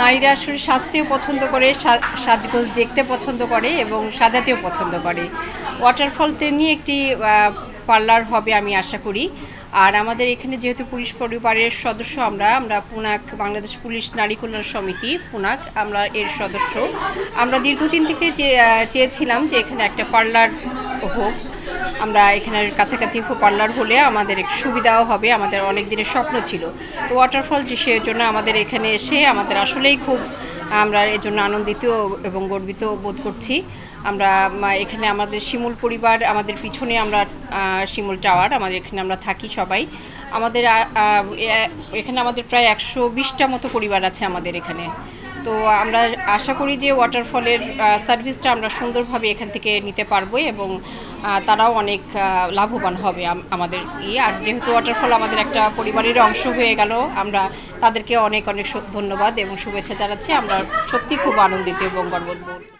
নারীরা আসলে সাজতেও পছন্দ করে সাজগোজ দেখতে পছন্দ করে এবং সাজাতেও পছন্দ করে। ওয়াটারফলতে নিয়ে একটি পার্লার হবে আমি আশা করি। আর আমাদের এখানে যেহেতু পুলিশ পরিবারের সদস্য আমরা আমরা পুনাক, বাংলাদেশ পুলিশ নারী কল্যাণ সমিতি, পুনাক, আমরা এর সদস্য। আমরা দীর্ঘদিন থেকে চেয়েছিলাম যে এখানে একটা পার্লার হোক। আমরা এখানের কাছাকাছি পার্লার হলে আমাদের একটু সুবিধাও হবে, আমাদের অনেক দিনের স্বপ্ন ছিল। তো ওয়াটারফল যে সেজন্য আমাদের এখানে এসে আমাদের আসলেই খুব আমরা এর জন্য আনন্দিত এবং গর্বিত বোধ করছি। আমরা এখানে আমাদের শিমুল পরিবার, আমাদের পিছনে আমরা শিমুল টাওয়ার আমাদের এখানে আমরা থাকি সবাই। আমাদের এখানে আমাদের প্রায় একশো বিশটা মতো পরিবার আছে আমাদের এখানে। তো আমরা আশা করি যে ওয়াটারফলের সার্ভিসটা আমরা সুন্দরভাবে এখান থেকে নিতে পারব এবং তারাও অনেক লাভবান হবে আমাদের ই আর যেহেতু ওয়াটারফল আমাদের একটা পরিবারের অংশ হয়ে গেল, আমরা তাদেরকে অনেক অনেক ধন্যবাদ এবং শুভেচ্ছা জানাচ্ছি। আমরা সত্যি খুব আনন্দিত এবং গর্ববোধ।